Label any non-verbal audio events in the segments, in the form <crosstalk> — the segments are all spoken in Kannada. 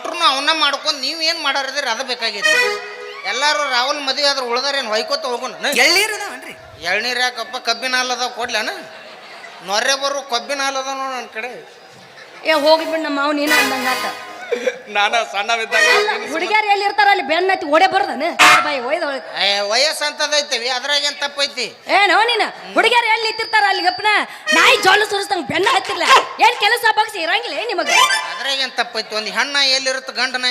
ಅಟ್ರು ಅವನ್ನ ಮಾಡ್ಕೊಂಡು ನೀವು ಏನು ಮಾಡಾರಿದ್ರೆ ಅದು ಬೇಕಾಗಿತ್ತು ಎಲ್ಲರೂ ರಾಹುಲ್ ಮದುವೆ ಆದ್ರೆ ಉಳ್ದಾರೇನು? ಹೊಯ್ಕೋತ ಹೋಗೋಣ. ಎಳ್ನೀರು ಅದಾವನ್ರಿ ಎಳ್ನೀರು ಯಾಕಪ್ಪ? ಕಬ್ಬಿನ ಹಾಲು ಅದಾವ ಕೊಡ್ಲೇನ ನೊರೆ ಬರು ಕಬ್ಬಿನ ಹಾಲು ಅದಾವ ನೋಡು ನನ್ನ ಕಡೆ. ಏ ಹೋಗಿ ಬಿಡ್ ನಮ್ಮ ಮಾವ ನೀನ ಅಂದಂಗಾತ ನಾನು ಸಣ್ಣವಿದ್ದಾಗ ಹುಡುಗಿಯರು ಎಲ್ಲಿ ಇರ್ತಾರ ಅಲ್ಲಿ ಬೆನ್ನ ಹತ್ತಿ ಓಡೇ ಬರ್ದನ ಬಾಯಿ ಒಯ್ದ ಏ ವಯಸ್ಸು ಅಂತದೈತಿವಿ ಅದ್ರಾಗ ಏನು ತಪ್ಪೈತಿ? ಏನೋ ನೀನು. ಹುಡುಗಿಯರು ಎಲ್ಲಿ ನಿಂತಿರ್ತಾರ ಅಲ್ಲಿ ಗಪ್ಪನ ನಾಯಿ ಜೋಳ ಸುರಿಸ್ದಂಗ ಬೆನ್ನ ಹತ್ತಿರ್ಲ. ಏನ್ ಕೆಲಸ ಬಗ್ಸಿ ಇರಂಗಿಲ್ಲ ಏನ್ ನಿಮಗೆ? ಅದ್ರಾಗ ಏನ್ ತಪ್ಪೈತಿ? ಒಂದು ಹೆಣ್ಣ ಎಲ್ಲಿರುತ್ತೆ ಗಂಡನ!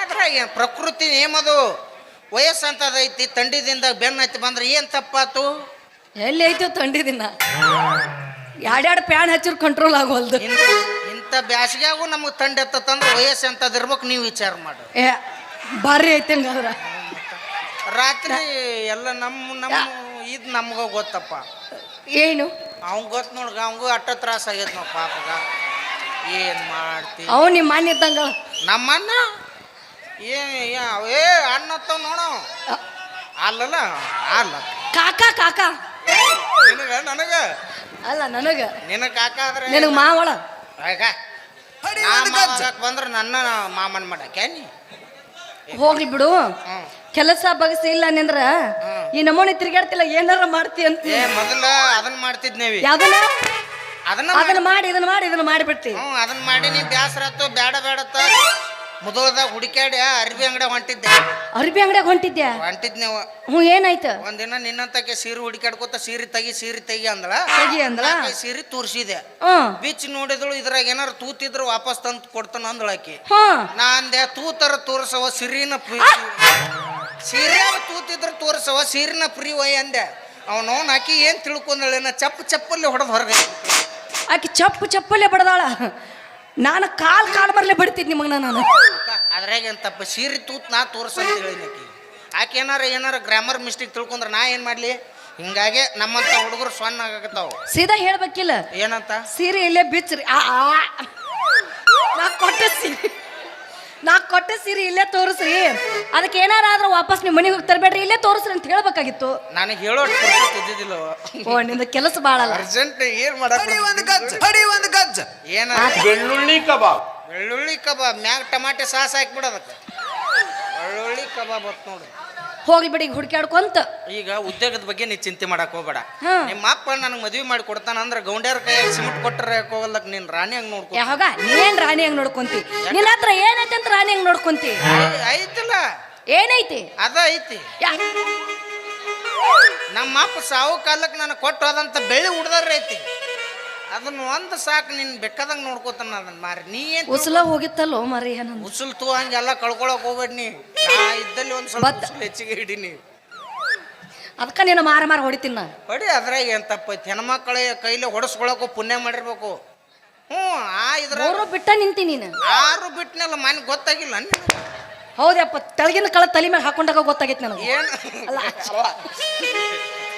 ಅದ್ರಾಗ ಏನು ಪ್ರಕೃತಿ ನೇಮದು? ವಯಸ್ಸು ಅಂತದೈತಿ ತಂಡಿದಿಂದ ಬೆನ್ನ ಹತ್ತಿ ಬಂದ್ರೆ ಏನು ತಪ್ಪಾತು? ಎಲ್ಲಿ ಐತೋ ತಂಡಿದಿನ ಎರಡೆರಡು ಪ್ಯಾನ್ ಹಚ್ಚಿರ್ ಕಂಟ್ರೋಲ್ ಆಗೋಲ್ದು ಇಂಥ ಬ್ಯಾಸ್ಗ್ಯಾಗು ನಮಗೆ ತಂಡ ಎತ್ತಂದ್ರೆ ವಯಸ್ಸು ಅಂತದ್ ಇರ್ಬೇಕು ನೀವು ವಿಚಾರ ಮಾಡು. ಏ ಭಾರಿ ಐತೆ ಹಂಗಾದ್ರ. ರಾತ್ರಿ ಎಲ್ಲ ನಮ್ಮ ನಮ್ಮ ಇದು ನಮ್ಗೆ ಗೊತ್ತಪ್ಪ. ಏನು? ಅವ್ನ್ ಗೊತ್ತು ನೋಡ್ಗ ಅವಂಗೂ ಅಟ್ಟ ತ್ರಾಸ ಆಗ್ಯದ ನಾವು ಪಾಪಗ ಏನು ಮಾಡ್ತಿ? ಅವ್ ನಿಮ್ಮ ಮನೆ ಇದ್ದಂಗ? ನಮ್ಮನ್ನ ಏ ಯಾ- ಏ ಅಣ್ಣ ಅನ್ನತ್ತವ ನೋಡು. ಅಲ್ಲಲ್ಲ ಅಲ್ಲ. ಕಾಕ ಕಾಕ? ನಿನಗ ನನಗ? ಅಲ್ಲ ನನಗ. ನಿನಗ ಕಾಕ ಆದ್ರೆ ನಿನಗ ಮಾವಳ? ಆಗ ಹೊಡಿ ನಾ ಒಂದು ಗಜ್ಜ. ಬಂದ್ರೆ ನನ್ನ ಮಾಮನ್ ಮಾಡಕ್ಕೆ ನೀ? ಹೋಗ್ಲಿ ಬಿಡು. ಹ್ಮ್. ಕೆಲಸ ಬಗಸಿ ಇಲ್ಲ ನಿಂದ್ರ ಈ ನಮೂನಿ ತಿರ್ಗಾಡ್ತಿಲ್ಲ ಏನಾರ ಮಾಡ್ತಿ ಅಂತ. ಏ ಮೊದಲ ಅದನ್ನ ಮಾಡ್ತಿದ್ನೇವಿ ಯಾವ್ದನ್ನ ಅದನ್ನ ಅದನ್ನ ಮಾಡಿ ಇದನ್ನ ಮಾಡಿ ಇದನ್ನ ಮಾಡಿಬಿಡ್ತಿ. ಹ್ಞೂ ಅದನ್ನ ಮಾಡಿ ನೀ ಬ್ಯಾಸರ ಆತು ಬೇಡ ಬೇಡತ್ತ ಮುದೋಳ್ದಾಗ ಹುಡುಕ್ಯಾಡಿ ಅರ್ಬಿ ಅಂಗಡಿ ಹೊಂಟಿದ್ದೆ. ಅರ್ಬಿ ಅಂಗಡಿಯಾಗ ಹೊಂಟಿದ್ದೆ ಹೊಂಟಿದ್ನೇವ ಹ್ಞೂ ಏನಾಯ್ತು? ಒಂದಿನ ನಿನ್ನಂತಕ್ಕೆ ಸೀರೆ ಹುಡುಕ್ಯಾಡ್ಕೋತ ಸೀರೆ ತೆಗಿ ಸೀರೆ ತೆಗಿ ಅಂದಳ ತೆಗಿ ಅಂದ್ಲ? ಆಕೆ ಸೀರೆ ತೋರಿಸಿದೆ. ಬಿಚ್ಚ ಬಿಚ್ ನೋಡಿದಳು ಇದ್ರಾಗ ಏನಾರು ತೂತಿದ್ರು ವಾಪಸ್ ತಂದು ಕೊಡ್ತಾನ ಅಂದಳು ಆಕಿ. ನಾ ಅಂದೆ ತೂತರ ತೋರ್ಸವ ಸಿರಿನ ಪ್ರೀ ಸೀರೆ ತೂತಿದ್ರು ತೋರ್ಸವ ಸೀರಿನ ಪ್ರೀ ವೈ ಅಂದೆ. ಅವನು ಆಕಿ ಏನ್ ತಿಳ್ಕೊಂಡಳೇನ? ಚಪ್ಪ ಚಪ್ಪಲ್ಲಿ ಹೊಡೆದು ಹೊರಗೆ. ಆಕಿ ಚಪ್ಪು ಚಪ್ಪಲ್ಲೇ ಬಡದಾಳ. ನಾನು ಕಾಲ್ ಕಾಲ್ ಮರಲೆ ಬಿಡ್ತಿದ್ ನಿಮಗೆ ನಾನು. ಅದ್ರಾಗ ಏನ್ ತಪ್ಪ? ಸೀರೆ ತೂತ್ ನಾ ತೋರ್ಸಂತ ಹೇಳಿನ ಆಕಿ. ಆಕೆ ಏನಾರ ಏನಾರ ಗ್ರಾಮರ್ ಮಿಸ್ಟೇಕ್ ತಿಳ್ಕೊಂಡ್ರೆ ನಾ ಏನ್ ಮಾಡ್ಲಿ? ಹಿಂಗಾಗೆ ನಮ್ಮಂತ ಹುಡುಗರು ಸೊನ್ನ ಆಗತ್ತಾವ ಸೀದಾ ಹೇಳ್ಬೇಕಿಲ್ಲ. ಏನಂತ? ಸೀರೆ ಇಲ್ಲೇ ಬಿಚ್ಚ್ರಿ. ಆ ಆ. ನಾ ಕೊಟ್ಟ ಸೀರೆ. ನಾ ಕೊಟ್ಟ ಸೀರೆ ಇಲ್ಲೇ ತೋರಿಸ್ರಿ. ಅದಕ್ಕೆ ಏನಾರಾದ್ರೂ ವಾಪಸ್ ನಿಮ್ಮ ಮನೆಗೆ ಹೋಗಿ ತರಬೇಡ್ರಿ ಇಲ್ಲೇ ತೋರಿಸ್ರಿ ಅಂತ ಹೇಳ್ಬೇಕಾಗಿತ್ತು. ನನಗೆ ಹೇಳೋ ಇದ್ದಿದ್ದಿಲ್ಲ ಓ ನಿಂದ ಕೆಲಸ ಬಾಳಲ್ಲ. ಅರ್ಜೆಂಟ್ ಏನ್ ಮಾಡಕ್ ಒಂದು ಗಜ್ಜ ಅಡಿ ಒಂದು ಗಜ್ಜ. ಏನ? ಬೆಳ್ಳುಳ್ಳಿ ಕಬಾಬ್. ಬೆಳ್ಳುಳ್ಳಿ ಕಬಾಬ್ ಮ್ಯಾಗ ಟಮಾಟೆ ಸಾಸ್ ಹಾಕ್ಬಿಡೋದಕ್ಕೆ ಬೆಳ್ಳುಳ್ಳಿ ಕಬಾಬ್ ಹೊತ್ತು ನೋಡು. ಹೋಗ್ಲಿ ಬಿಡಿ ಹುಡುಕ್ಯಾಡ್ಕೊಂತ. ಈಗ ಉದ್ಯೋಗದ ಬಗ್ಗೆ ನೀ ಚಿಂತೆ ಮಾಡಕ್ ಹೋಗ್ಬೇಡ. ಹಾ. ನಿಮ್ಮ ಅಪ್ಪ ನನಗೆ ಮದುವೆ ಮಾಡಿ ಕೊಡ್ತಾನ ಅಂದ್ರೆ ಗೌಂಡ್ಯಾರ ಕೈ ಸಿಮೆಂಟ್ ಕೊಟ್ಟರೆ ಹೋಗಲ್ಲಕ್ ನೀನ್ ರಾಣಿ ಹಂಗ್ ನೋಡ್ಕೊ ಯಾವಾಗ ನೀನ್ ರಾಣಿ ಹಂಗ್ ನೋಡ್ಕೊಂತಿ? ನಿನ್ನ ಹತ್ರ ಏನೈತೆ ಅಂತ ರಾಣಿ ಹಂಗ್ ನೋಡ್ಕೊಂತಿ? ಐತಲ್ಲ ಐತಿಲ್ಲ. ಏನೈತಿ? ಅದ ಐತಿ. ಯಾ- ನಮ್ಮ ಅಪ್ಪ ಸಾವು ಕಾಲಕ್ಕೆ ನನಗೆ ಕೊಟ್ಟು ಹೋದಂತ ಬೆಳ್ಳಿ ಉಡ್ದಾರ ಐತಿ. ಅದನ್ನ ಒಂದು ಸಾಕು ನಿನ್ ಬೇಕಾದಂಗ ನೋಡ್ಕೋತಾನ ಅದನ್ನ ಮಾರಿ. ನೀ ಏನ್ ಉಸಲ ಹೋಗಿತ್ತಲ್ಲೋ ಮರಿ ಏನಂದ? ಉಸುಲ್ ತೂ ಹಂಗೆಲ್ಲ ಕಳ್ಕೊಳಕ್ ಹೋಗ್ಬೇಡ ನೀ. ನಾ ಇದ್ದಲ್ಲಿ ಒಂದ್ ಸ್ವಲ್ಪ ಬತ್- ಉಸುಲ್ ಹೆಚ್ಚಿಗೆ ಹಿಡೀನಿ. ಅದಕ್ಕ ನೀನು ಮಾರ ಮಾರ ಹೊಡಿತೀನಿ ನಾ. ಹೊಡಿ ಅದ್ರಾಗ ಏನ್ ತಪ್ಪೈತಿ ಹೆಣ್ಮಕ್ಳ ಕೈಲಿ ಹೊಡಸ್ಕೊಳಕು ಪುಣ್ಯ ಮಾಡಿರ್ಬೇಕು. ಹ್ಞೂ ಆ ಇದ್ರ ಮೂರು ಬಿಟ್ಟ ನಿಂತಿ ನೀನು. ಯಾರು ಬಿಟ್ನಲ್ಲ ಮನೆ ಗೊತ್ತಾಗಿಲ್ಲ ನಿನಗೆ? ಹೌದಪ್ಪ ತೆಳಗಿನ ಕಳ ತಲೆ ಮೇಲೆ ಹಾಕೊಂಡಾಗ ಗೊತ್ತಾಗೈತಿ ನನಗೆ. ಏನು? ಅಲ್ಲ.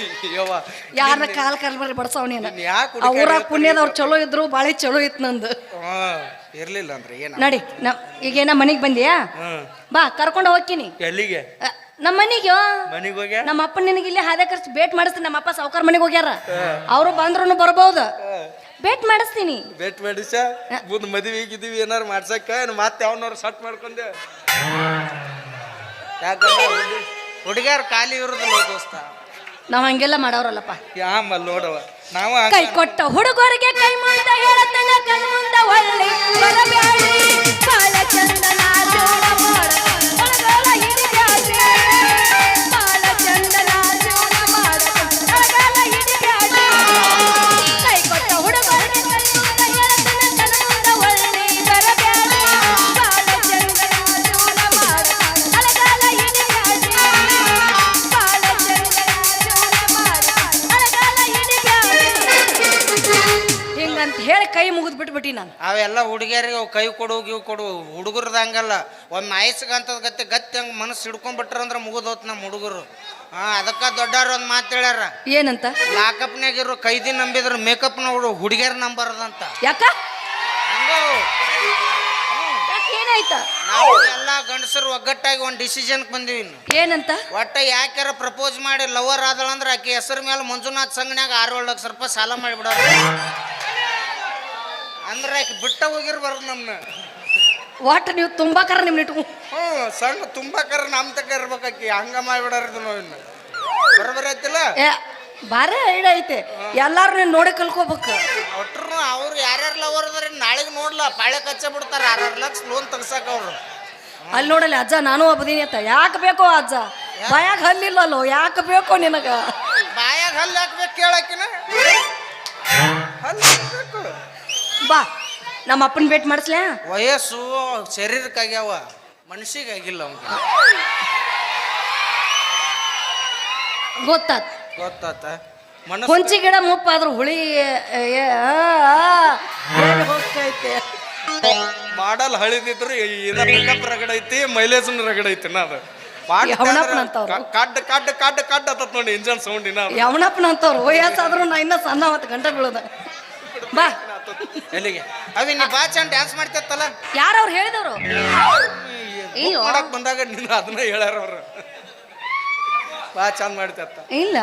<laughs> ಯವ್ವ, ಯಾರನ್ನ ಕಾಲ್ ಕಾಲ್ ಬರ್ರಿ ಬಡ್ಸವ್ ನೀನು ನಿನ್ ಯಾಕ್ ಆ ಊರಾಗ ಪುಣ್ಯದವ್ರು ಚಲೋ ಇದ್ರು ಬಾಳಿ ಚಲೋ ಇತ್ತು ನಂದು. ಹಾ, ಇರ್ಲಿಲ್ಲ ಅಂದ್ರೆ ಏನ? ನಡಿ ನಾ ಈಗೇನ ಮನೆಗೆ ಬಂದಿಯಾ? ಹ್ಮ್ ಬಾ ಕರ್ಕೊಂಡು ಹೋಗ್ತೀನಿ. ಎಲ್ಲಿಗೆ? ಅ, ನಮ್ಮ ಮನೆಗೆ? ಮನೆಗೆ ಹೋಗ್ಯ? ನಮ್ಮ ಅಪ್ಪ ನಿನಗೆ ಇಲ್ಲಿ ಹಾದೆ ಖರ್ಚು ಭೇಟ್ ಮಾಡಿಸ್ತೀನಿ ನಮ್ಮ ಅಪ್ಪ ಸಾವುಕಾರ ಮನೆಗೆ ಹೋಗ್ಯಾರ. ಅವರು ಬಂದ್ರು ಬರ್ಬೋದು. ಭೇಟ್ ಮಾಡಿಸ್ತೀನಿ. ಭೇಟ್ ಮಾಡಿಸ? ಮುಂದ್ ಮದ್ವಿ ಗಿದ್ವಿ ಏನಾರು ಮಾಡ್ಸಕ್ಕ? ಏನ್ ಮತ್ತೆ ಅವನವ್ರು ಸಟ್ ಮಾಡ್ಕೊಂಡೆ? ಯಾಕಂದ್ರೆ ಹುಡುಗ್ಯಾರ ಖಾಲಿ ಇರೋದಿಲ್ಲ ದೋಸ್ತ. ನಾವ್ ಹಂಗೆಲ್ಲ ಮಾಡೋರಲ್ಲಪ್ಪ. ಯಾಮ ನೋಡವ ನಾವು ಕೈ ಕೊಟ್ಟ ಹುಡುಗರಿಗೆ ಕೈ ಮುಂದ ಹೇಳತನ ಕಣ್ ಮುಂದ ಒಳ್ಳೆ ಬರಬೇಡಿ ಬಾಳ ಬಿಟ್ಬಿಟ್ಟಿ ನಾನು. ಅವೆಲ್ಲ ಹುಡುಗಿಯರಿಗೆ ಅವು ಕೈ ಕೊಡು ಗಿವ್ ಕೊಡು. ಹುಡುಗರ್ದು ಹಂಗಲ್ಲ. ಒಮ್ಮೆ ಆಯಸ್ಗಂತದ ಗತ್ತೆ ಗತ್ತೆ ಹಂಗೆ ಮನಸ್ಸು ಹಿಡ್ಕೊಂಡ್ಬಿಟ್ರ ಅಂದ್ರೆ ಮುಗಿದೋತ್ ನಮ್ಮ ಹುಡುಗರು. ಹಾಂ ಅದಕ್ಕೆ ದೊಡ್ಡವ್ರು ಒಂದು ಮಾತು ಹೇಳ್ಯಾರ. ಏನಂತ? ಲಾಕಪ್ನಾಗಿರೋ ಕೈದಿ ನಂಬಿದ್ರು ಮೇಕಪ್ನ ಹುಡು ಹುಡುಗಿಯರ್ ನಂಬರ್ದಂತ. ಯಾಕ? ಏನಾಯ್ತ? ನಾವು ಎಲ್ಲ ಗಂಡಸರು ಒಗ್ಗಟ್ಟಾಗಿ ಒಂದು ಡಿಸಿಷನ್ ಬಂದೀವಿ. ಏನಂತ? ಒಟ್ಟ ಯಾಕ್ಯಾರ ಪ್ರಪೋಸ್ ಮಾಡಿ ಲವರ್ ಆದಳಂದ್ರೆ ಆಕೆ ಹೆಸರು ಮೇಲೆ ಮಂಜುನಾಥ್ ಸಂಘನ್ಯಾಗ ಆರು ಏಳು ಲಕ್ಷ ರೂಪಾಯಿ ಸಾಲ ಮಾಡಿಬಿಡೋರು. ಅಂದ್ರೆ ಆಕಿ ಬಿಟ್ಟ ಹೋಗಿರ್ಬಾರ್ದು ನಮ್ಮನ್ನ ಒಟ್ಟು ನೀವು ತುಂಬಾ ಕರ ನಿಮ್ ಇಟ್ಕೊ ಹ್ಞೂ ಸಣ್ಣ ತುಂಬಾ ಕರ ನಮ್ ತಕ ಇರ್ಬೇಕಾಕಿ ಹಂಗ ಮಾಡ್ಬಿಡಾರ್ದು ನಾವು ಇನ್ನು. ಬರೋಬರಿ ಐತಿಲ್ಲ ಏ ಬಾರಿ ಐಡ ಐತೆ. ಎಲ್ಲಾರು ನೀನ್ ನೋಡಿ ಕಲ್ಕೋಬೇಕು. ಒಟ್ರು ಅವ್ರು ಯಾರ್ಯಾರು ಲವರ್ ಅದಾರ ನಾಳೆಗೆ ನೋಡ್ಲ ಪಾಳೆ ಕಚ್ಚ ಬಿಡ್ತಾರ. ಆರಾರು ಲಕ್ಷ ಲೋನ್ ತೆಗ್ಸಾಕ ಅವರು. ಅಲ್ಲಿ ನೋಡಲ್ಲ ಅಜ್ಜ ನಾನು ಒಬ್ಬದೀನಿ ಅಂತ. ಯಾಕೆ ಬೇಕೋ ಅಜ್ಜ? ಬಾಯಾಗ ಹಲ್ಲಿಲ್ಲಲ್ಲೋ? ಯಾಕೆ ಬೇಕೋ ನಿನಗ? ಬಾಯಾಗ ಹಲ್ಲು ಹಾಕ್ಬೇಕು ಕೇಳಕಿನ ಹಲ್ಲು ಹಾಕ್ಬೇಕು ಬಾ. ನಮ್ಮ ಅಪ್ಪನ ಭೇಟಿ ಮಾಡಿಸ್ಲ? ವಯಸ್ಸು ಶರೀರಕ್ಕಾಗ್ಯಾವ ಮನುಷ್ಯಗಾಗಿಲ್ಲ ಆಗಿಲ್ಲ ಗೊತ್ತಾತ್. ಗೊತ್ತಾತ. ಮನಸ್ಸು ಹೊಂಚಿ ಗಿಡ ಮುಪ್ಪಾದ್ರೂ ಹುಳಿ ಏ, ಏ, ಆ, ಆ, ಎಲ್ಲಿ ಹೋಗ್ತೈತೆ. ಮಾಡಲ್ ಹಳಿದಿದ್ರು ಇದ ಪಿಕಪ್ ರಗಡ ಐತಿ ಮೈಲೇಜ್ ರಗಡ ಐತಿ ನಾ ಅದು. ಯಾವನಪ್ಪನಂತವ್ರು? ಕಡ್ ಕಡ್ ಕಡ್ ಕಡ್ ಆತತ್ ನೋಡಿ ಇಂಜನ್ ಸೌಂಡ್ ಇನ್ನ ಅದು. ಯವನಪ್ಪನಂತವ್ರು ವಯಸ್ಸಾದ್ರೂ ನಾ ಇನ್ನ ಸಣ್ಣ ಅವತ್ತು ಗಂಟೆ ಬೀಳೋದ. ಬಾ. ಎಲ್ಲಿಗೆ? ಅವಿ ನೀ ಬಾ ಚಂದ ಡ್ಯಾನ್ಸ್ ಮಾಡ್ತಿತ್ತಲ್ಲ ಯಾರವ್ರು ಹೇಳಿದವರು? ಬುಕ್ ಅಯ್ಯೋ. ಮಾಡಕ್ ಬಂದಾಗ ನಿನ್ನ ಅದನ್ನ ಹೇಳ್ಯಾರ ಅವ್ರು ಬಾ ಚಂದ ಮಾಡ್ತಿತ್ತ ಇಲ್ಲ.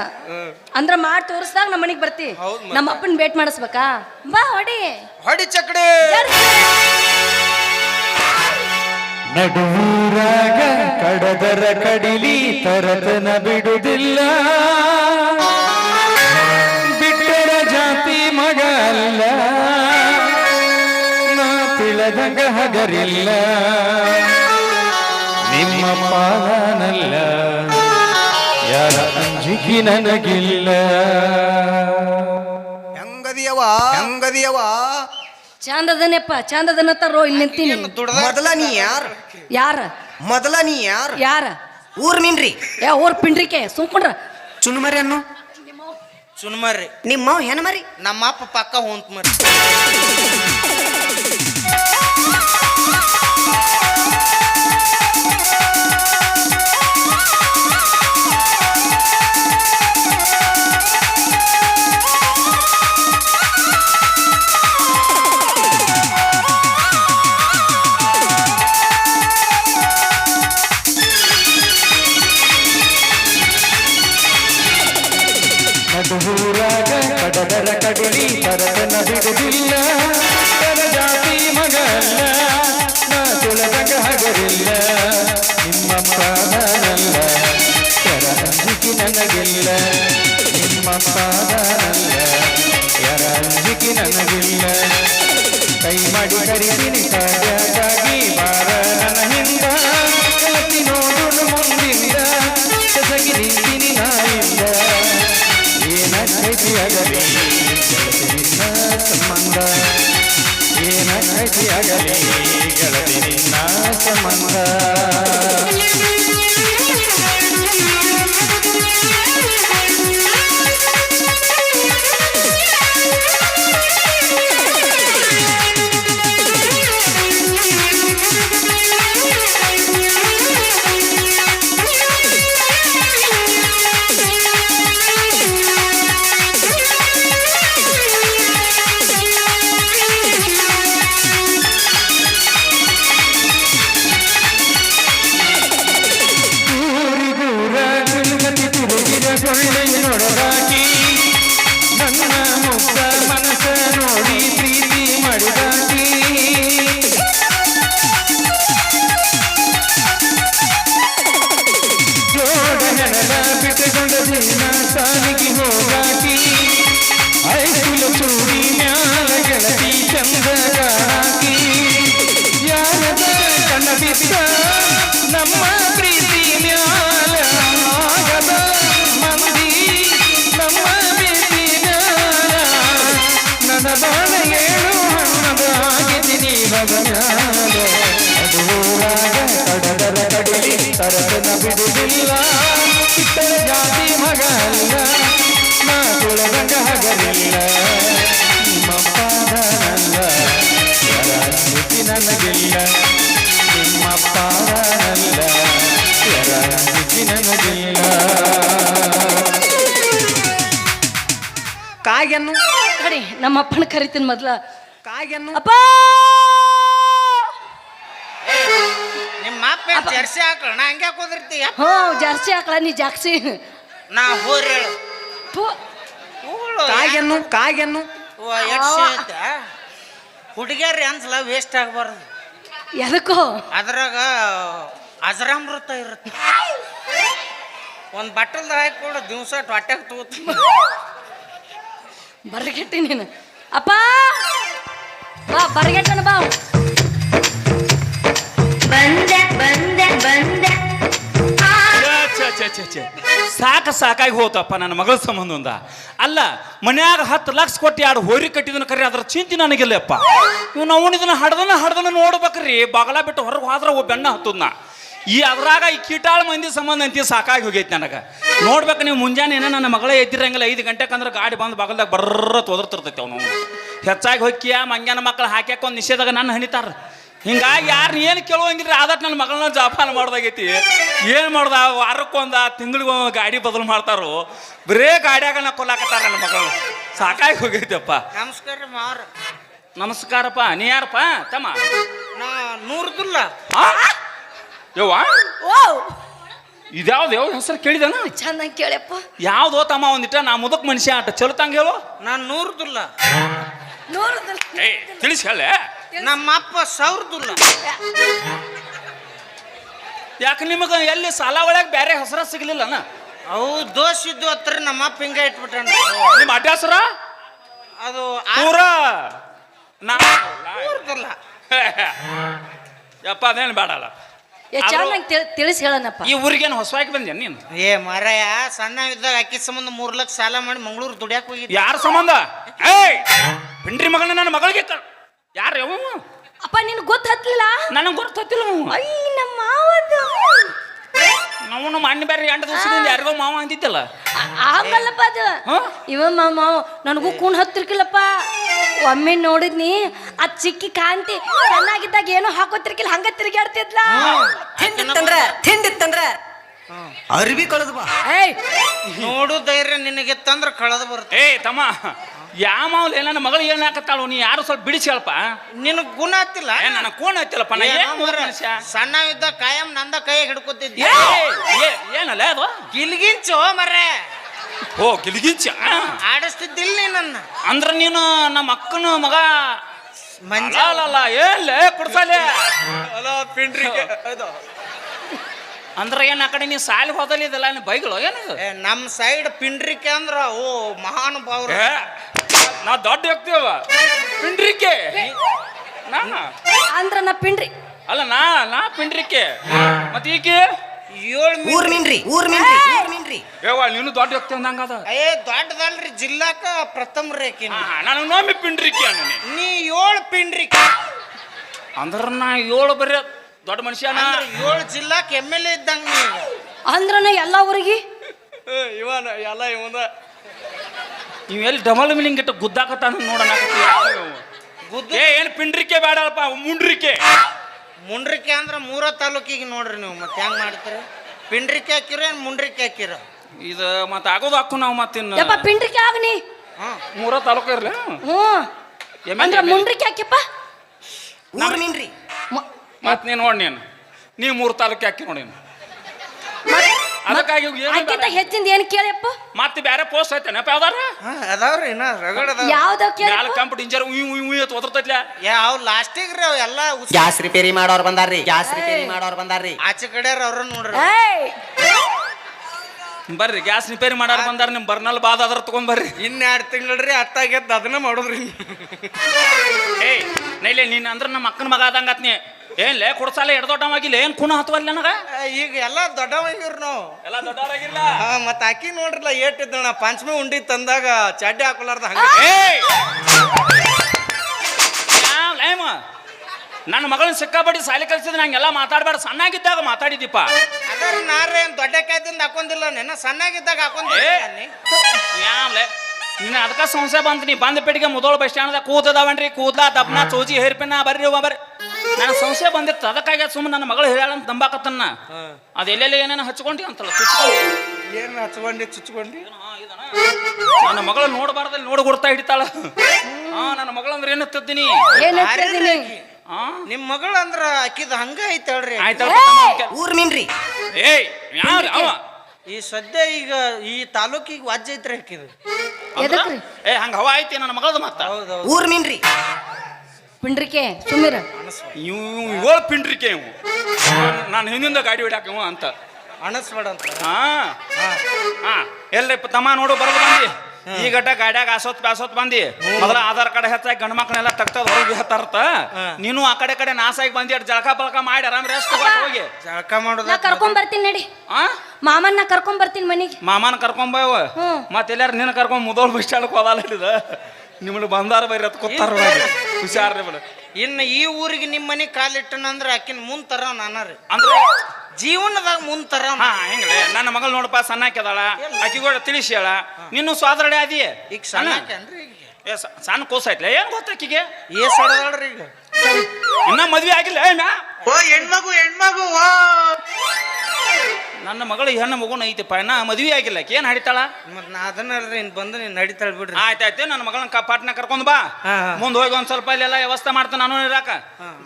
ಅಂದ್ರ ಮಾಡಿ ತೋರಿಸಿದಾಗ ನಮ್ಮ ಮನೆಗೆ ಬರ್ತಿ. ಹೌದ್ ನಮ್ಮ ಅಪ್ಪನ ಭೇಟಿ ಮಾಡಿಸ್ಬೇಕಾ? ಬಾ ಹೊಡಿ. ಹೊಡಿ ಚಕ್ಡಿ. ನಡುವೂರಾಗ ಕಡದರ ಕಡಿಲಿ ತರತನ ಬಿಡುವುದಿಲ್ಲ ತಿಳದಂಗ ಹಗರಿಲ್ಲ ನಿಮ್ಮ ಪಾಲನಲ್ಲ. ಯಾರ ಅಂಜಿಕಿ ನನಗಿಲ್ಲ. ಹೆಂಗದಿಯವ ಹೆಂಗದಿಯವ ಚಂದದನೆಪ್ಪ ತರೋ ಇಲ್ಲಿ ನಿಂತೀನಿ. ಮೊದಲ ನೀ ಯಾರ? ಯಾರ? ಮೊದಲ ನೀ ಯಾರ? ಯಾರ? ಊರ್ ನಿನ್ರಿ? ಯಾ ಊರ್ ಪಿಂಡ್ರಿಕೆ? ಸುಮ್ಕೊಂಡ್ರ. ಚುನ್ಮರಿ ಅನ್ನು? ಚುನ್ಮರಿ. ನಿಮ್ಮ ಹೆಣ್ಮರಿ? ನಮ್ಮಪ್ಪ ನಮ್ಮ ಅಪ್ಪ ಪಕ್ಕ ಹೊಂತ ಮರಿ ತುಳದಂಗ ಹಗರಿಲ್ಲ ನಿಮ್ಮ ಪಾದನಲ್ಲ ಯರ ಅಂಜಿಕೆ ನನಗಿಲ್ಲ. ನಿಮ್ಮ ಪಾದನಲ್ಲ ಯರ ನನಗಿಲ್ಲ. ಕೈ ಮಾಡಿ ಕರಿತೀನಿ ಕಾರ್ಯಕ್ಕಾಗಿ ಗೆಳತಿ ನಿನ್ನ ಸಂಬಂಧ ಕಡಿಲಿ ತರಸನ ಬಿಡುವುದಿಲ್ಲ ಇತರ ಜಾತಿ ಮಗಲ್ಲ ನಾ ತುಳದಂಗ ಹಗಲಿಲ್ಲ ನಿಮ್ಮ ಪಾದನಲ್ಲ ಯರ ಮಿತಿ ನನಗಿಲ್ಲ ನಿಮ್ಮ ಪಾದನಲ್ಲ ಯರ ಮಿತಿ ನನಗಿಲ್ಲ ಕಾಯನ್ನು ಕಡಿ ನಮ್ಮ ಅಪ್ಪನ ಕರಿತೀನಿ ಮೊದ್ಲ. ಕಾಯನ್ನು ಅಪ್ಪ! ನಿಮ್ಮ ಅಪ್ಪ ಏನ್ ಜರ್ಸಿ ಹಾಕಳ? ನಾ ಹಂಗೆ ಕುದಿರ್ತಿ ಹ್ಞೂ ಜಾಸ್ತಿ ಹಾಕ್ಲ ನೀ ಜಾಕ್ಸಿ. ನಾ ಹೋರಿ ಹೇಳು ಪೂ ಹೂಳು ಕಾಗೆನ್ನು. ಕಾಗೆನ್ನು ಹುಡುಗಿಯರ್ ಅನ್ಸಲ ವೇಸ್ಟ್ ಆಗ್ಬಾರ್ದು. ಎದಕ್ಕೋ? ಅದ್ರಾಗ ಅಜರಾಮೃತ ಇರುತ್ತೆ. ಒಂದು ಬಟ್ಟಲ್ದ ಹಾಕೊಂಡು ದಿವಸ ಹೊಟ್ಟೆಗೆ ತಗೋತ ಬರ್ಗೆಟ್ಟಿ ನೀನು. ಅಪ್ಪ! ಬಾ ಬರ್ಗೆಟ್ಟನ ಬಾ. ಛೆ. ಸಾಕ ಸಾಕಾಗಿ ಹೋತಪ್ಪ ನನ್ನ ಮಗಳ ಸಂಬಂಧ ಒಂದ ಅಲ್ಲ, ಮನ್ಯಾಗ ಹತ್ತು ಲಕ್ಷ ಕೊಟ್ಟು ಎರಡು ಹೋರಿ ಕಟ್ಟಿದನ ಕರೆ, ಅದ್ರ ಚಿಂತೆ ನನಗಿಲ್ಲಪ್ಪ. ಇವ್ನು ಅವನಿದನ್ನ ಹಡ್ದನ ಹಡ್ದನ ನೋಡ್ಬೇಕ್ರಿ, ಬಾಗಲ ಬಿಟ್ಟು ಹೊರಗೆ ಹೋದ್ರೆ ಒಬ್ಬ ಬೆಣ್ಣ ಹತ್ತದ್ನ. ಈ ಅದ್ರಾಗ ಈ ಕೀಟಾಳ ಮಂದಿ ಸಂಬಂಧ ಅಂತ ಸಾಕಾಗಿ ಹೋಗೈತಿ ನನಗೆ. ನೋಡ್ಬೇಕು ನೀವು ಮುಂಜಾನೆ ಏನೋ ನನ್ನ ಮಗಳೇ ಎದ್ದಿರಂಗಿಲ್ಲ, ಐದು ಗಂಟೆಗೆ ಅಂದ್ರೆ ಗಾಡಿ ಬಂದು ಬಗಲ್ದಾಗ ಬರ್ರ ತೊದರ್ತಿರ್ತೈತೆ ಅವನು. ಹೆಚ್ಚಾಗಿ ಹೊಕ್ಕಿಯ ಮಂಗ್ಯಾನ ಮಕ್ಕಳು ಹಾಕ್ಯಾಕ ಒಂದು ನಿಷೇಧಾಗ ನನ್ನ ಹಣಿತಾರ. ಹಿಂಗಾಗಿ ಯಾರು ಏನು ಕೇಳುವಂಗಿಲ್ಲ ಆದಟ್ ನನ್ನ ಮಗಳನ್ನ ಜಪಾನ ಮಾಡ್ದಾಗೈತಿ. ಏನು ಮಾಡ್ದ ವಾರಕ್ಕೊಂದ ತಿಂಗಳಿಗೆ ಒಂದು ಗಾಡಿ ಬದಲು ಮಾಡ್ತಾರೋ ಬರೇ ಗಾಡಿಯಾಗ ನಾ ಕೊಲ್ಲಾಕತ್ತಾರ ನನ್ನ ಮಗಳು. ಸಾಕಾಗಿ ಹೋಗೈತಪ್ಪ. ನಮಸ್ಕಾರ ಮಾರ ಮಾವ್ರ. ನಮಸ್ಕಾರಪ್ಪ ನೀ ಯಾರಪ್ಪ? ತಮ್ಮ. ನಾ ನೂರ್ದುಲ್ಲ? ಯವ್ವ? ಇದ್ಯಾವ್ದು ಯಾವ ಹೆಸರು ಕೇಳಿದನ? ಚೆನ್ನಾಗಿ ಕೇಳಪ್ಪ ಯಾವ್ದೋ ತಮ್ಮ ಒಂದಿಟ್ಟ ನಾ ಮುದಕ್ ಮನುಷ್ಯ ಆಟ ಚಲೋತಂಗ ಹೇಳು. ನಾನು ನೂರ್ದುಲ್ಲ. ನೋಡುದಿಲ್ಲ ಏ ತಿಳಿಸಿ ಹೇಳೆ ನಮ್ಮ ಅಪ್ಪ ಸಾವಿರದುಲ್ಲ ಯಾಕೆ ನಿಮಗೆ ಎಲ್ಲಿ ಸಾಲ ಒಳಗೆ ಬೇರೆ ಹೆಸರ ಸಿಗ್ಲಿಲ್ಲನ? ಅವು ದೋಷ ಇದ್ದು ಹತ್ರ ನಮ್ಮಪ್ಪ ಹಿಂಗ ಇಟ್ಬಿಟ್ಟ ನಿಮ್ಮ ಅಡ್ಡ ಹೆಸರ? ಅದು ಪೂರ? ನಾ ನೂರ್ದುಲ್ಲ ಯಪ್ಪ ಅದೇನು ಬೇಡಲ್ಲ ತಿಳಿಸಿ ಹೇಳನಪ್ಪ. ಈ ಊರಿಗೇನು ಹೊಸವಾಗಿ ಬಂದೆ ನೀನು? ಏ ಮರಯ ಸಣ್ಣ ಇದ್ದಾಗ ಅಕ್ಕಿ ಸಂಬಂಧ ಮೂರ್ ಲಕ್ಷ ಸಾಲ ಮಾಡಿ ಮಂಗಳೂರು ದುಡಿಯಾಕ ಹೋಗಿದ್ದೆ. ಯಾರ ಸಂಬಂಧ? ಏಯ್! ಪಿಂಡ್ರಿ ಮಗಳನ್ನ ನನ್ನ ಮಗಳಿಗೆ ಯಾರು ಯಾವ ಅಪ್ಪ ನಿನ್ ಗೊತ್ತ ಹತ್ಲಿಲ್ಲ? ನನಗೆ ಗೊತ್ತಿಲ್ಲ ಅಯ್ಯ ನಮ್ಮ ಮಾವದು. ನಾವು ನಮ್ಮ ಅಣ್ಣ ಬೇರೆ ಎಂಟು ದಿವಸದಿಂದ ಯಾರಿಗೋ ಮಾವ ಅಂದಿದ್ದಲ್ಲ. ಆಗಲ್ಲಪ್ಪ ಅದು? ಇವ ಮಾವ ನನಗೂ ಕೂಣ್ ಹತ್ತಿರ್ಕಿಲ್ಲಪ್ಪ. ಒಮ್ಮೆ ನೋಡಿದ್ನಿ ಆ ಚಿಕ್ಕಿ ಕಾಂತಿ ಚೆನ್ನಾಗಿದ್ದಾಗ ಏನೋ ಹಾಕೋತಿರ್ಕಿಲ್ಲ ಹಂಗ ತಿರ್ಗಾಡ್ತಿದ್ಲ ತಿಂಡಿತ್ತಂದ್ರ ತಿಂಡಿತ್ತಂದ್ರ ಅರ್ಬಿ ಕಳೆದು ಬಾ. ಏಯ್ ನೋಡು ಧೈರ್ಯ ನಿನಗೆ ತಂದ್ರ ಕಳೆದು ಬರುತ್ತೆ. ಏಯ್ ತಮ್ಮ. ಯಾವ ಮಾವಲೆ ನನ್ನ ಮಗಳು ಏನು ಹಾಕತ್ತಾಳು? ನೀ ಯಾರು ಸ್ವಲ್ಪ ಬಿಡಿಸಿ ಹೇಳಪ್ಪ. ನಿನಗ್ ಗುಣ ಹತ್ತಿಲ್ಲ? ಏ ನನ್ನ ಕೋಣ ಹತ್ತಿಲ್ಲಪ್ಪ. ನಾ ಏನೋ ಏನು ಮಾರ್ರೆ, ಮನುಷ್ಯ? ಸಣ್ಣ ಇದ್ದ ಕಾಯಂ ನಂದ ಕೈ ಹಿಡ್ಕೊತಿದ್ದೆ. ಏಯ್, ಏ- ಏನಲ್ಲ ಅದು? ಗಿಲ್ಗಿಂಚು ಮರ್ರೆ. ಓ ಗಿಲ್ಗಿಂಚ? ಆಡಿಸ್ತಿದ್ದಿಲ್ಲ ನೀ ನನ್ನ. ಅಂದ್ರ ನೀನು ನಮ್ಮ ಅಕ್ಕನ ಮಗ? ಮಂಜ. ಅಲ್ಲ ಲೇ ಏನ್ಲೇ ಕೊಡ್ಸಲೆ. ಅಲ್ಲ ಪಿಂಡ್ರಿಗೆ. ಅಂದ್ರ ಏನು ಆ ಕಡೆ ನೀ ಸಾಲಿ ಹೋದಲ್ಲಿ ಇದೆಲ್ಲ ನೀನ್ ಬೈಗಳು ಏನದು ಏ, ನಮ್ ಸೈಡ್ ಪಿಂಡ್ರಿಕೆ ಅಂದ್ರ ಓ ಮಹಾನುಭಾವ್ರು. ಏ, ನಾ ದೊಡ್ಡ ವ್ಯಕ್ತಿ ಅವ. ಪಿಂಡ್ರಿಕೆ? ನಾ ಅಂದ್ರ ನಾ ಪಿಂಡ್ರಿ. ಅಲ್ಲ ನಾ ನಾ ಪಿಂಡ್ರಿಕೆ. ಮತ್ತೆ ಈಕೆ? ಏಳ್ ಮೀ- ಊರ್ ಮೀನ್ರಿ ಊರ್ ಮೀನ್ರಿ ಊರ್ ಮೀನ್ರಿ ಏವ ನೀನು ದೊಡ್ಡ ವ್ಯಕ್ತಿ ಅಂದಂಗದ ಏ ದೊಡ್ಡದಲ್ರಿ ಜಿಲ್ಲಾಕ ಪ್ರಥಮ ರೇಖೆ ನಾನು ನೋಮಿ ಪಿಂಡ್ರಿಕೆ ಅನ್ನಿ ನೀ ಏಳು ಪಿಂಡ್ರಿಕೆ. ಅಂದ್ರ ನಾ ಏಳು ಬರೀ ದೊಡ್ಡ ಮನುಷ್ಯನ? ಏಳು ಜಿಲ್ಲಾ ಎಂ ಎಲ್ ಎ ಇದ್ದಂಗ ನೀವು. ಅಂದ್ರ ನಾ ಎಲ್ಲ ಊರಿಗೆ? ಇವನ ಎಲ್ಲ ಇವಂದ. ನೀವು ಎಲ್ಲಿ ಡಬಲ್ ಮೀನಿಂಗ್ ಇಟ್ಟು ಗುದ್ದಾಕತ್ತಾನ ನೋಡೋಣ ಗುದ್ದು ಏ ಏನು ಪಿಂಡ್ರಿಕೆ ಬೇಡಪ್ಪ ಮುಂಡ್ರಿಕೆ. ಮುಂಡ್ರಿಕೆ ಅಂದ್ರ ಮೂರ ತಾಲೂಕಿಗೆ ನೋಡ್ರಿ ನೀವು ಮತ್ತೆ ಹೆಂಗ್ ಮಾಡ್ತೀರಿ? ಪಿಂಡ್ರಿಕೆ ಹಾಕಿರ ಏನ್ ಮುಂಡ್ರಿಕೆ ಹಾಕಿರ? ಇದು ಮತ್ತೆ ಆಗೋದು ಹಾಕು ನಾವು ಮತ್ತಿನ್ನು ಯಪ್ಪ ಪಿಂಡ್ರಿಕೆ ಆಗ್ನಿ. ಹಾ. ಮೂರ ತಾಲೂಕು ಇರ್ಲಿ? ಹ್ಞೂ ಮುಂಡ್ರಿಕೆ ಹಾಕಿಪ್ಪ. ಮೀನ್ರಿ ಮ- ಮತ್ತೆ ನೀನು ನೋಡಿ ನೀನು. ನೀ ಮೂರು ತಾಲೂಕು ಹಾಕಿ ನೋಡಿ ನೀನು. ಅದಕ್ಕಾಗಿ ಇವ್ ಏನು ಆಕಿಂತ ಬೇಡ. ಹೆಚ್ಚಿಂದ ಏನ್ ಕೇಳಪ್ಪ ಮತ್ತೆ ಬೇರೆ ಪೋಸ್ಟ್ ಐತೆನಪ್ಪ ಯಾವ್ದಾರ ಹಾ, ಅದಾವ್ರಿ ಇನ್ನ ರಗಡ್ ಅದಾವ. ಯಾವ್ದ ಮ್ಯಾಲ ಕೇಳಪ್ಪ ಕಂಪ್ ಡಿಂಜರ್ ಉಯ್ ಉಯ್ ಉಯ್ ಅಂತ ಒದರ್ತೈತ್ಲ. ಯಾವ ಲಾಸ್ಟಿಗೆ ರೀ ಅವ್ ಎಲ್ಲ ಉಸ್- ಗ್ಯಾಸ್ ರಿಪೇರಿ ಮಾಡೋರ್ ಬಂದಾರ್ರಿ ಗ್ಯಾಸ್ ರಿಪೇರಿ ಮಾಡೋರ್ ಬಂದಾರ್ರಿ. ಆಚೆ ಕಡೆ ಅವ್ರ ನೋಡ್ರಿ. ಏಯ್. ಬರ್ರಿ ಗ್ಯಾಸ್ ರಿಪೇರಿ ಮಾಡಾರ ಬಂದಾರ ನಿಮ್ ಬರ್ನಲ್ ಬಾದ ಅದ್ರ ತಗೊಂಡ್ ಬರ್ರಿ. ಇನ್ನ ಎರಡ್ ತಿಂಗಳ್ರಿ ಅತ್ತಾಗೆದ್ದು ಅದನ್ನ ಮಾಡೋದ್ರಿ. ಏಯ್ ನೈಲೆ ನೀನ್ ಅಂದ್ರ ನಮ್ಮ ಅಕ್ಕನ ಮಗ ಆದಂಗ ಆತ್ನಿ. ಏನ್ ಲೇ ಕುಡ್ಸಾಲ ಎಡ್ದೊಡ್ಡವಾಗಿಲ್ಲ ಏನ್ ಕುಣ ಹತ್ವಲ್ಲ ನನಗ? ಈಗ ಎಲ್ಲ ದೊಡ್ಡವಾಗಿರು ನಾವು. ಎಲ್ಲ ದೊಡ್ಡವರಾಗಿಲ್ಲ ಹಾ ಮತ್ತ ಅಕ್ಕಿ ನೋಡ್ರಲ್ಲ ಏಟಿದ್ದಣ ಪಂಚಮಿ ಉಂಡಿ ತಂದಾಗ ಚಡ್ಡಿ ಹಾಕೊಲಾರ್ದ ಹಂಗ. ನನ್ನ ಮಗಳನ್ನ ಸಿಕ್ಕಾಪಟ್ಟಿ ಸಾಲಿ ಕಲ್ಸಿದ್ರೆ ನಂಗೆಲ್ಲ ಮಾತಾಡ್ಬೇಡ. ಸಣ್ಣಾಗಿದ್ದಾಗ ಮಾತಾಡಿದಿಪ್ಪ ಅದರ ನಾರೇ ಏನ್ ದೊಡ್ಡ ಕಾಯ್ದಿಂದ ಹಾಕೊಂಡಿಲ್ಲ ನೆನ್ನ ಸಣ್ಣಾಗಿದ್ದಾಗ ಹಾಕೊಂಡಿಲ್ಲ ಯಾವ್ಲೆ ನೀನು ಅದಕ್ಕೆ ಸಂಸೆ ಬಂತ ನೀ ಬಂದ ಪೆಟ್ಟಿಗೆ ಮುದೋಳು ಬಸ್ ಸ್ಟ್ಯಾಂಡ್ದಾಗ ಕೂತದವನ್ರಿ? ಕೂದ್ಲ ದಪ್ನ ಚೋಜಿ ಹೇರ್ಪಿನ ಬರ್ರಿ ಒಬ್ಬ ಬರ್ರಿ. ನನ್ನ ಸಂಶಯ ಬಂದಿತ್ತು ಅದಕ್ಕಾಗಿ ಸುಮ್ಮನೆ ನನ್ನ ಮಗಳು ಹೇಳಂತ ನಂಬಾಕತ್ತನ್ನ. ಅದು ಎಲ್ಲೆಲ್ಲಿ ಏನೇನು ಹಚ್ಕೊಂಡಿ ಅಂತಲ್ಲ ಚುಚ್ಕೊಂಡು. ಏನ್ ಹಚ್ಕೊಂಡಿ ಚುಚ್ಕೊಂಡಿ? ನನ್ನ ಮಗಳು ನೋಡಬಾರ್ದಲ್ಲಿ ನೋಡಿ ಗುರ್ತಾ ಹಿಡಿತಾಳ. ಹಾ ನನ್ನ ಮಗಳಂದ್ರೆ ಏನು ತಿದ್ದೀನಿ ಏನು ಹೇಳ್ತಿದೀನಿ ಹಾ. ನಿಮ್ ಮಗಳು ಅಂದ್ರ ಅಕ್ಕಿದ ಹಂಗ ಐತಳ್ರಿ ಹೇಳ್ರಿ? ಆಯ್ತಾ ಊರ್ ನಿನ್ರಿ ಏಯ್ ಯಾರು ಅವ? ಈ ಸದ್ಯ ಈಗ ಈ ತಾಲೂಕಿಗೆ ವಾಜ್ಯ ಐತ್ರಿ ಹಾಕಿದ್ರು? ಎದಕ್ರಿ? ಏ ಹಂಗ ಹವಾ ಐತಿ ನನ್ನ ಮಗಳದ ಮತ್ತ. ಹೌದೌದು. ಊರ್ ಮೀನ್ರಿ? ಪಿಂಡ್ರಿಕೆ ಸುಮ್ಮಿರ ಇವ್ ಏಳು ಪಿಂಡ್ರಿಕೆ ಇವು. ನಾನು ಹಿಂದಿಂದ ಗಾಡಿ ಹೊಡ್ಯಾಕ ಇವ ಅಂತ. ಅಣಸ್ಬೇಡ ಅಂತ. ಹಾ. ಹಾ. ಎಲ್ರಿ ತಮ್ಮ ನೋಡು ಬರೋದು ಬಂದಿ. ಈ ಗಡ್ಡ ಗಾಡ್ಯಾಗ ಆಸೋತ್ ಬ್ಯಾಸೋತ್ ಬಂದಿ. ಮೊದಲ ಆಧಾರ್ ಕಾರ್ಡ್ ಹೆಚ್ಚಾಗಿ ಗಂಡ ಮಕ್ಕಳೆಲ್ಲ ತಗ್ತದ ಹೊರಗೆ ಹತ್ತರ್ತ ನೀನು ಆ ಕಡೆ ಕಡೆ ನಾಸಾಗಿ ಬಂದಿ ಅಟ್ ಜಳಕ ಬಳಕ ಮಾಡಿ ಆರಾಮ್ ರೆಸ್ಟ್ ಹೋಗಿ. ಜಳಕ ಮಾಡೋದ ನಾ ಕರ್ಕೊಂಡ್ ಬರ್ತೀನಿ ನಡಿ. ಆ? ಮಾಮನ್ ನಾ ಕರ್ಕೊಂಡ್ ಬರ್ತೀನಿ ಮನಿಗೆ. ಮಾಮನ ಕರ್ಕೊಂಡ್ ಹ್ಮ್. ಮತ್ತೆ ಎಲ್ಲಾರು ನಿನ್ನ ಕರ್ಕೊಂಡ್ ಮುದೋಳ್ ಬಸ್ ಸ್ಟ್ಯಾಂಡ್ ಹೋದಲ್ಲ ಹಿಡಿದ ಬಂದಾರ ಬೈರಿ ಹತ್ ಕೂತಾರ ಹುಷಾರ್ರಿ ಬಿಡು ಇನ್ನು ಈ ಊರಿಗೆ ನಿಮ್ಮ ಮನೆ ಕಾಲಿಟ್ಟನಂದ್ರ ಆಕಿನ ಮುಂದ್ ತರ ರೀ ಅಂದ್ರೆ? ಜೀವನದಾಗ ಮುಂದ್ ತರ ಹಾ ಹೆಂಗ್ಲೆ ನನ್ನ ಮಗಳು ನೋಡಪ್ಪ ಸಣ್ಣಕ್ಕೆದಾಳ ಆಕಿ ಕೂಡ ತಿಳಿಸಿ ಹೇಳ. ನೀನು ಸ್ವಾದ್ರಡೆ ಆದಿ ಈಗ ಸಣ್ಣ ಈಗ? ಏ ಸ- ಸಣ್ಣ ಕೂಸೈತ್ಲೆ ಏನ್ ಗೊತ್ತಾಕಿಗೆ ಏ ಸಡದಾಳ್ರಿ ಈಗ. ಇನ್ನ ಮದ್ವೆ ಆಗಿಲ್ಲ ಏನ? ಓ ಹೆಣ್ಮಗು ಹೆಣ್ಮಗು ಓ! ನನ್ನ ಮಗಳು ಹೆಣ್ಣು ಮಗುನ ಐತಿಪ್ಪ ನಾ ಮದುವೆ ಆಗಿಲ್ಲ ಏನ್ ಹಡಿತಾಳ? ಮತ್ ನಾ ಅದನ್ನ ಇನ್ ಬಂದು ನೀನ್ ನಡಿತಾಳ ಬಿಡ್ರಿ. ಆಯ್ತಾಯ್ತು ನನ್ನ ಮಗಳನ್ನ ಕ ಪಾಟ್ನ ಕರ್ಕೊಂಡ್ ಬಾ. ಹಾ, ಹಾ. ಮುಂದ್ ಹೋಗಿ ಒಂದ್ ಸ್ವಲ್ಪ ಇಲ್ಲೆಲ್ಲ ವ್ಯವಸ್ಥೆ ಮಾಡ್ತ ನಾನು ಇರಾಕ.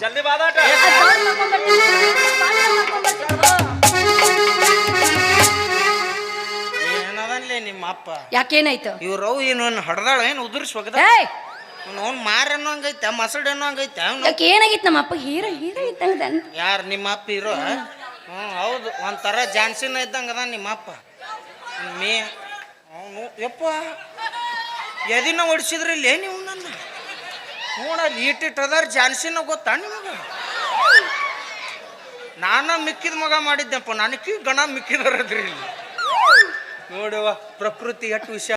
ಜಲ್ದಿ ಬಾದಾಟ ಏನದನ್ಲೇ ನಿಮ್ಮ ಅಪ್ಪ? ಯಾಕೇನಾಯ್ತು? ಇವ್ರವ್ ಏನು ಹಡ್ದಾಳ ಏನು ಉದುರ್ಸ್ ಹೋಗದ? ಏಯ್! ಅವ್ನು ಮಾರ ಅನ್ನೋ ಹಂಗೈತೆ ಮಸಡ್ ಅನ್ನೋ ಹಂಗೈತೆ ಅವ್ನು. ಯಾಕೆ ಏನಾಗಿತ್ತು ನಮ್ಮ ಅಪ್ಪ? ಹೀರೋ ಹೀರೋ ಇದ್ದಂಗ ಯಾರು ನಿಮ್ಮ ಅಪ್ಪ ಇರೋ? ಹ್ಞೂ ಹೌದು. ಒಂಥರ ಜಾನ್ಸಿನ ಇದ್ದಂಗೆ ಅದ ನಿಮ್ಮ ಅಪ್ಪ ಮೇ, ಅವನು, ಯಪ್ಪ, ಎದಿನ ಹೊಡಿಸಿದ್ರಿ ಇಲ್ಲೇ? ನೀವು ನನ್ನ? ನೋಡ ಇಟ್ಟಿಟ್ಟು ಜಾನ್ಸಿನ ಗೊತ್ತಾ ನಿಮಗೆ? ನಾನು ಮಿಕ್ಕಿದ ಮಗ ಮಾಡಿದ್ದೆಪ್ಪ ನನಗೆ ಗಣ ಮಿಕ್ಕಿದಾರದ್ರಿ ಇಲ್ಲಿ. ನೋಡುವ ಪ್ರಕೃತಿ ಎಷ್ಟು ವಿಷಯ